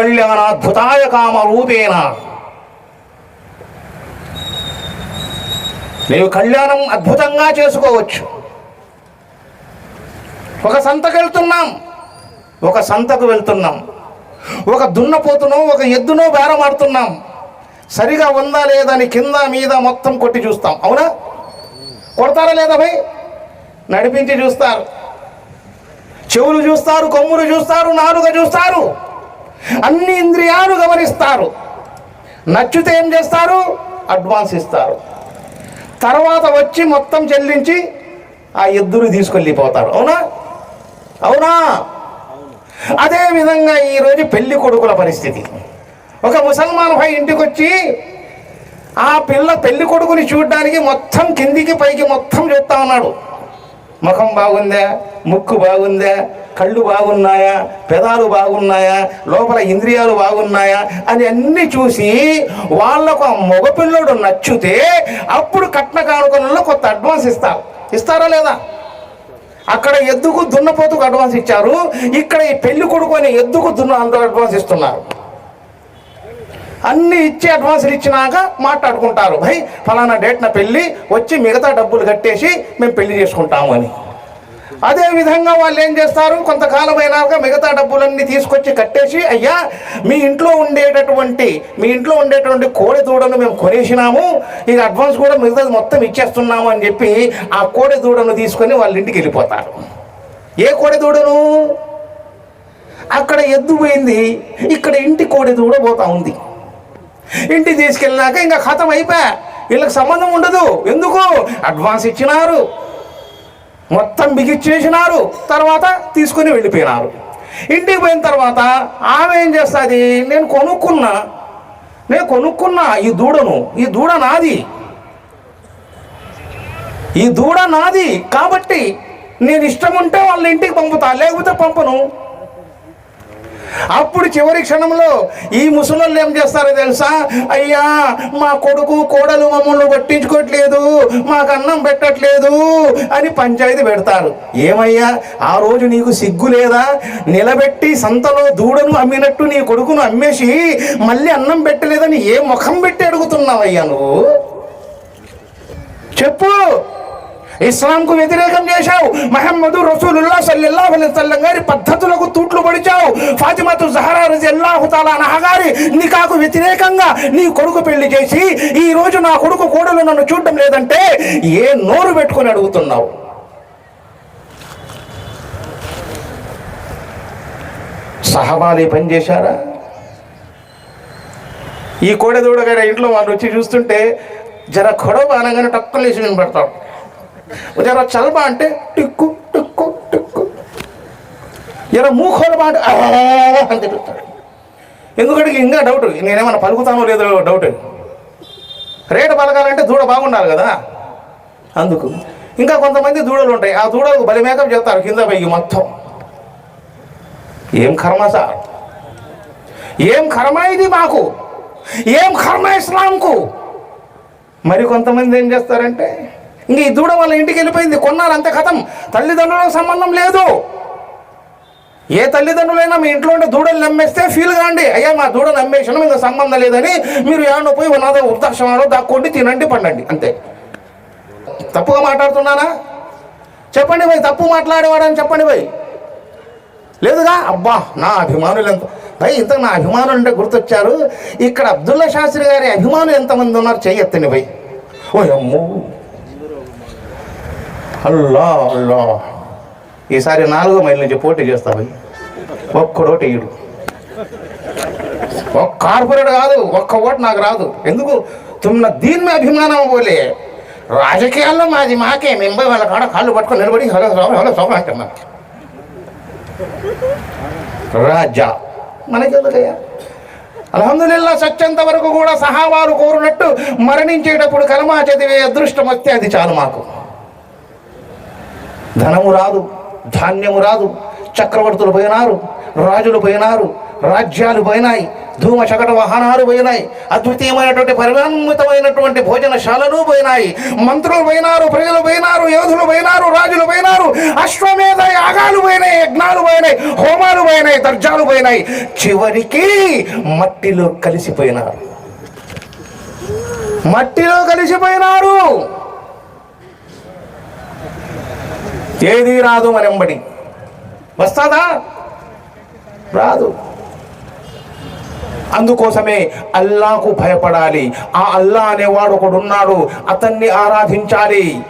కళ్యాణాద్భుతాయ కామ రూపేణ నీవు కళ్యాణం అద్భుతంగా చేసుకోవచ్చు. ఒక సంతకు వెళ్తున్నాం. ఒక సంతకు వెళ్తున్నాం. ఒక దున్నపోతునో ఒక ఎద్దునో బేరమాడుతున్నాం సరిగా ఉందా లేదా అని కింద మీద మొత్తం కొట్టి చూస్తాం. అవునా? కొడతారా లేదా భయ్? నడిపించి చూస్తారు. చెవులు చూస్తారు కొమ్ములు చూస్తారు నాలుక చూస్తారు. అన్ని ఇంద్రియాలు గమనిస్తారు. నచ్చితే ఏం చేస్తారు? అడ్వాన్స్ ఇస్తారు. తర్వాత వచ్చి మొత్తం చెల్లించి ఆ ఎద్దును తీసుకెళ్ళిపోతారు అవునా? అవునా? అదేవిధంగా ఈరోజు పెళ్ళి కొడుకుల పరిస్థితి. ఒక ముసల్మాన్ భాయ్ ఇంటికి వచ్చి ఆ పిల్ల పెళ్ళి కొడుకుని చూడడానికి మొత్తం కిందికి పైకి మొత్తం చూస్తా ఉన్నాడు. ముఖం బాగుందా? ముక్కు బాగుందా? కళ్ళు బాగున్నాయా? పెదాలు బాగున్నాయా? లోపల ఇంద్రియాలు బాగున్నాయా? అని అన్ని చూసి వాళ్ళకు ఆ మగపిల్లడు నచ్చితే అప్పుడు కట్న కానుకలలో కొత్త అడ్వాన్స్ ఇస్తారు. ఇస్తారా లేదా? అక్కడ ఎద్దుకు దున్నపోతుకు అడ్వాన్స్ ఇచ్చారు. ఇక్కడ ఈ పెళ్ళి కొడుకు అని ఎద్దుకు దున్న అంత అడ్వాన్స్ ఇస్తున్నారు. అన్ని ఇచ్చి అడ్వాన్సులు ఇచ్చినాక మాట్లాడుకుంటారు. భయ్ ఫలానా డేట్న పెళ్ళి వచ్చి మిగతా డబ్బులు కట్టేసి మేము పెళ్ళి చేసుకుంటాము అని. అదేవిధంగా వాళ్ళు ఏం చేస్తారు? కొంతకాలం అయినాక మిగతా డబ్బులన్నీ తీసుకొచ్చి కట్టేసి అయ్యా మీ ఇంట్లో ఉండేటటువంటి మీ ఇంట్లో ఉండేటువంటి కోడి దూడను మేము కొనేసినాము. ఇక అడ్వాన్స్ కూడా మిగతాది మొత్తం ఇచ్చేస్తున్నాము అని చెప్పి ఆ కోడి దూడను తీసుకొని వాళ్ళ ఇంటికి వెళ్ళిపోతారు. ఏ కోడి దూడను అక్కడ ఎద్దు పోయింది. ఇక్కడ ఇంటి కోడి దూడ పోతా ఉంది. ఇంటికి తీసుకెళ్ళినాక ఇంకా ఖతం అయిపోయా. వీళ్ళకి సంబంధం ఉండదు. ఎందుకు? అడ్వాన్స్ ఇచ్చినారు. మొత్తం బిగిచ్చేసినారు. తర్వాత తీసుకుని వెళ్ళిపోయినారు. ఇంటికి పోయిన తర్వాత ఆమె ఏం చేస్తుంది? నేను కొనుక్కున్నా. నేను కొనుక్కున్నా ఈ దూడను. ఈ దూడ నాది. ఈ దూడ నాది. కాబట్టి నేను ఇష్టం ఉంటే వాళ్ళ ఇంటికి పంపుతా. లేకపోతే పంపను. అప్పుడు చివరి క్షణంలో ఈ ముసలోళ్ళు ఏం చేస్తారో తెలుసా? అయ్యా మా కొడుకు కోడలు మమ్మల్ని పట్టించుకోవట్లేదు మాకు అన్నం పెట్టట్లేదు అని పంచాయతీ పెడతారు. ఏమయ్యా ఆ రోజు నీకు సిగ్గు లేదా? నిలబెట్టి సంతలో దూడను అమ్మినట్టు నీ కొడుకును అమ్మేసి మళ్ళీ అన్నం పెట్టలేదని ఏ ముఖం పెట్టి అడుగుతున్నావయ్యా నువ్వు? చెప్పు. ఇస్లాంకు వ్యతిరేకం చేశావు. మహమ్మదు రసూలుల్లా సల్లల్లాహు అలైహి గారి పద్ధతులకు తూట్లు పడిచావు. ఫాతిమతు జహరా రజియల్లాహు తాలా గారి నికాకు వ్యతిరేకంగా నీ కొడుకు పెళ్ళి చేసి ఈ రోజు నా కొడుకు కోడలు నన్ను చూడడం లేదంటే ఏ నోరు పెట్టుకొని అడుగుతున్నావు? సహబాలి పని చేశారా? ఈ కోడెదూడ గారి ఇంట్లో వాళ్ళు వచ్చి చూస్తుంటే జర కొడవ అనగానే టక్కలేసి వినబడతాడు జర చల్బ అంటే టిక్కు టిక్కు టిక్కు. ఇలా మూకోల మాట అని తిరుగుతాడు ఎందుకంటే ఇంకా డౌట్ నేనేమన్నా పలుకుతానో లేదో డౌట్ రేటు పలకాలంటే దూడ బాగుండాలి కదా. అందుకు ఇంకా కొంతమంది దూడలు ఉంటాయి. ఆ దూడలకు బలి మేకప్ చేస్తారు కింద పైకి మొత్తం. ఏం కర్మ సార్? ఏం కర్మ ఇది మాకు? ఏం కర్మ ఇస్లాంకు? మరి కొంతమంది ఏం చేస్తారంటే ఇంక ఈ దూడ వాళ్ళ ఇంటికి వెళ్ళిపోయింది కొన్నారు అంతే కథం. తల్లిదండ్రులకు సంబంధం లేదు. ఏ తల్లిదండ్రులైనా మీ ఇంట్లో ఉండే దూడలు నమ్మేస్తే ఫీల్ కాండి. అయ్యా మా దూడ నమ్మేసిన మీకు సంబంధం లేదని మీరు ఏమన్నా పోయి ఉన్నదో వృద్ధాశ్రమంలో దాక్కోండి తినండి పండండి అంతే. తప్పుగా మాట్లాడుతున్నానా? చెప్పండి భయ్ తప్పు మాట్లాడేవాడని చెప్పండి భయ్ లేదుగా? అబ్బా నా అభిమానులు ఎంత భయ్ ఇంత నా అభిమానులు అంటే గుర్తొచ్చారు. ఇక్కడ అబ్దుల్లా శాస్త్రి గారి అభిమానులు ఎంతమంది ఉన్నారు చెయ్యొత్తండి భయ్ ఓ అమ్మో. అల్లా అల్లా. ఈసారి నాలుగో మైల్ నుంచి పోటీ చేస్తామని భయ్ ఒక్కడోటి ఇడు ఒక్క కార్పొరేట్ కాదు ఒక్క ఓటు నాకు రాదు. ఎందుకు? తుమ్మ దీని మీద అభిమానం పోలే. రాజకీయాల్లో మాది మాకే మేము వాళ్ళ కాడ కాళ్ళు పట్టుకొని నిలబడి హలో సోమ హలో సోమ అంటున్నా రాజా. మనకెందుకయ్యా? సత్యంత వరకు కూడా సహావాలు కోరునట్టు మరణించేటప్పుడు కలమా చదివే అదృష్టం వస్తే అది చాలు మాకు. ధనము రాదు. ధాన్యము రాదు. చక్రవర్తులు పోయినారు రాజులు పోయినారు రాజ్యాలు పోయినాయి ధూమ శకట వాహనాలు పోయినాయి అద్వితీయమైనటువంటి పరిణామితమైనటువంటి భోజనశాలలు పోయినాయి. మంత్రులు పోయినారు ప్రజలు పోయినారు యోధులు పోయినారు రాజులు పోయినారు అశ్వమేధ యాగాలు పోయినాయి యజ్ఞాలు పోయినాయి హోమాలు పోయినాయి దర్జాలు పోయినాయి. చివరికి మట్టిలో కలిసిపోయినారు. మట్టిలో కలిసిపోయినారు. ఏది రాదు మనంబడి వస్తాదా? రాదు. అందుకోసమే అల్లాకు భయపడాలి. ఆ అల్లా అనేవాడు ఒకడున్నాడు. అతన్ని ఆరాధించాలి.